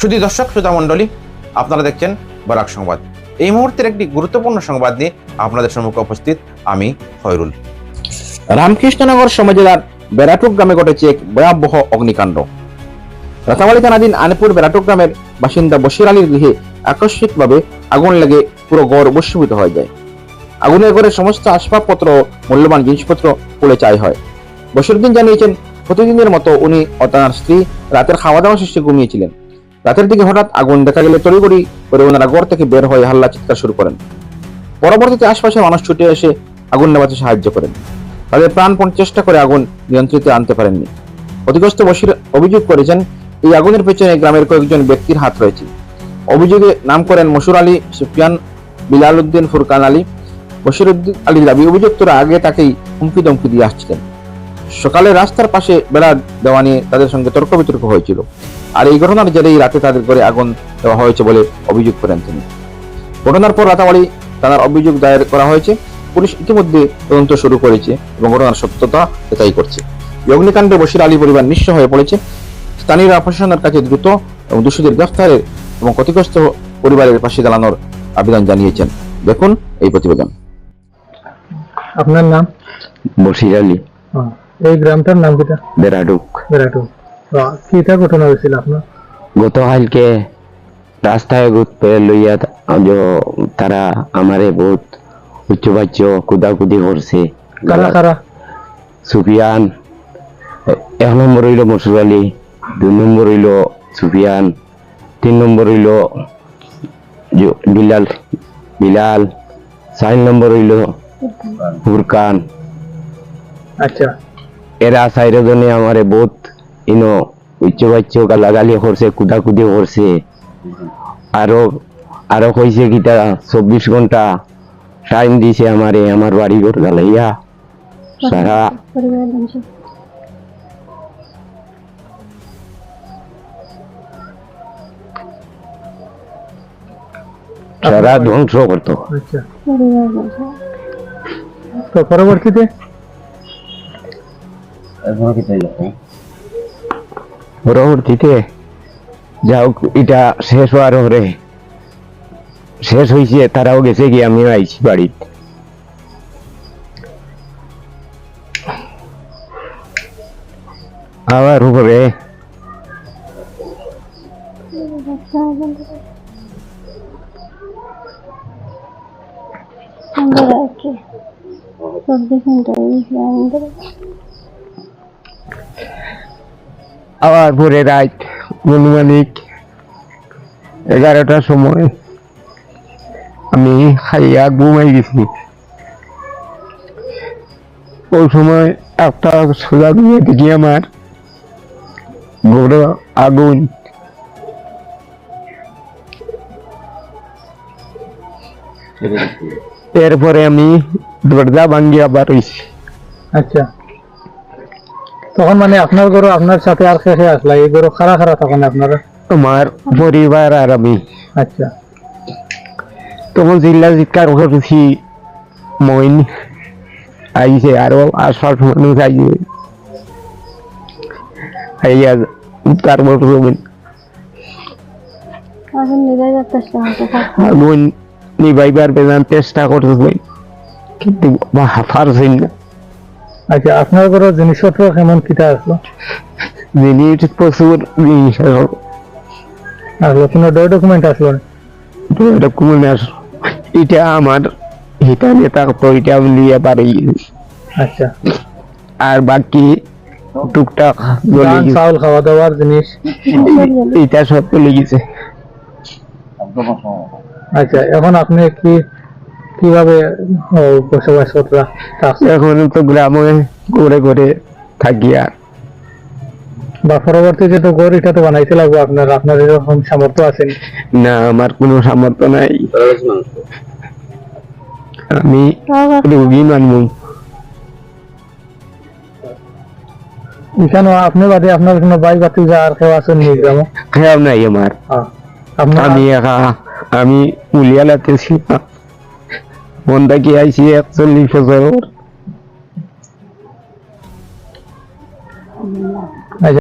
শুধু দর্শক শ্রোতা মণ্ডলী, আপনারা দেখছেন বরাক সংবাদ। এই মুহূর্তের একটি গুরুত্বপূর্ণ সংবাদ নিয়ে আপনাদের সম্মুখে উপস্থিত আমি খয়রুল। রামকৃষ্ণনগর সমজেলার বেড়াটুক গ্রামে ঘটেছে এক ভয়াবহ অগ্নিকাণ্ড। রাতাবাড়ি থানাধীন আনপুর বেড়াটুক গ্রামের বাসিন্দা বশির আলীর গৃহে আকস্মিকভাবে আগুন লেগে পুরো গড় বস্মীভূত হয়ে যায়। আগুনের ঘরের সমস্ত আসবাবপত্র মূল্যবান জিনিসপত্র পুড়ে চাই হয়। বশিরুদ্দিন জানিয়েছেন, প্রতিদিনের মতো উনি ও তার স্ত্রী রাতের খাওয়া দাওয়া শেষে ঘুমিয়েছিলেন। রাতের দিকে হঠাৎ আগুন দেখা গেলে তড়িগড়ি করে ওনারা ঘর থেকে বের হয়ে হাল্লা চিৎকার শুরু করেন। পরবর্তীতে আশপাশের মানুষ ছুটে এসে আগুন নেভাতে সাহায্য করেন। তাদের প্রাণপণ চেষ্টা করে আগুন নিয়ন্ত্রিত আনতে পারেননি। ক্ষতিগ্রস্ত বসির অভিযোগ করেছেন, এই আগুনের পেছনে গ্রামের কয়েকজন ব্যক্তির হাত রয়েছে। অভিযোগে নাম করেন মশুর আলী, সুফিয়ান বিলাল উদ্দিন, ফুরকান আলী। বশির উদ্দিন আলীর দাবি, অভিযুক্তরা আগে তাকেই হুমকি দমকি দিয়ে আসছিলেন। সকালে রাস্তার পাশে বেড়া দেওয়া নিয়ে তাদের সঙ্গে তর্ক বিতর্ক হয়েছিল। আর এই ঘটনার জেরেই রাতে তাদের ঘরে আগুন দেওয়া হয়েছে বলে অভিযোগ করেন তিনি। ঘটনার পর রাতাবাড়ি থানার অভিযোগ দায়ের করা হয়েছে। পুলিশ ইতিমধ্যে তদন্ত শুরু করেছে এবং ঘটনার সত্যতা যাচাই করছে। এই অগ্নিকাণ্ডে বশির আলী পরিবার নিঃস্ব হয়ে পড়েছে। স্থানীয়রা প্রশাসনের কাছে দ্রুত এবং দোষীদের গ্রেফতারের এবং ক্ষতিগ্রস্ত পরিবারের পাশে দাঁড়ানোর আবেদন জানিয়েছেন। দেখুন এই প্রতিবেদন। আপনার নাম? বসির আলী। এই গ্রামটার নাম কিটা? বেড়াডুক বেড়াটু কিটা ঘটনা হয়েছিল আপনার গতকালকে রাস্তায় ঘুরতে লইয়া তারা আমারে বহুত উচ্চ বাচ্য কুদাকুদি করছে কারা কারা সুফিয়ান এক নম্বর হইল মসুর আলী দুই নম্বর হইল সুফিয়ান তিন নম্বর হইল বিলাল বিলাল চার নম্বর হইল ফুরকান আচ্ছা। এরা চাইরজনে আমারে বহুত ইনো উচ্চ বাচ্চ গালাগালি করছে, কুদাকুদি করছে। আরও আরও কইছে কিটা চব্বিশ ঘণ্টা টাইম দিছে আমারে, আমার বাড়ি ঘর গালাইয়া। সারা সারা ধ্বংস করতো। আচ্ছা। পরবর্তীতে? পরবর্তীতে যাও এটা শেষ হওয়ার পরে। শেষ হয়েছে তারাও গেছে কি আমিও আইছি বাড়িতে। আবার উপরে। চব্বিশ ঘণ্টা আবার পরে রাত অনুমানিক এগারোটার সময় আমি খাইয়া ঘুমাই গেছি। ওই সময় একটা সোজা দিয়ে দেখি আমার, বড় আগুন। এরপরে আমি দরজা ভাঙ্গি আবার হইছি। আচ্ছা। তখন মানে আপনার ঘর আপনার সাথে আর কে কে আসলা এই ঘর খারা খারা তখন আপনারা? আমার পরিবার আর আমি। আচ্ছা। তখন চিল্লা চিৎকার করছি মইন আইছে আরও আশপাশ মানুষ আইছে। আইয়া আগুন নিবাইবার বেজান চেষ্টা করছে কিন্তু পারছেন না আচ্ছা আপনার ঘর জিনিসপত্র কেমন কিটা আসলো জিনিস প্রচুর জিনিস আসলো কোনো ডকুমেন্ট আসলো? ডকুমেন্ট এটা আমার এটা নেতা তো এটা নিয়ে পারি আচ্ছা। আর বাকি টুকটাক। চাউল খাওয়া দাওয়ার জিনিস এটা সব চলে গেছে। আচ্ছা এখন আপনি কি কীভাবে বসবাস করতে এখন তো গ্রামে ঘুরে ঘুরে থাকি আর। বা পরবর্তীতে তো গড় এটা তো বানাইতে লাগবে আপনার আপনার এরকম সামর্থ্য আছেন না? আমার কোনো সামর্থ্য নাই। আমি রুগী মানবো। এখানে আপনি বাদে আপনার কোনো ভাই বাতি যা আর কেউ আছেন নি গ্রামে? নাই আমার। আমি আমি উলিয়ালাতে ছিলাম মন কি আইসি একচল্লিশ বছর?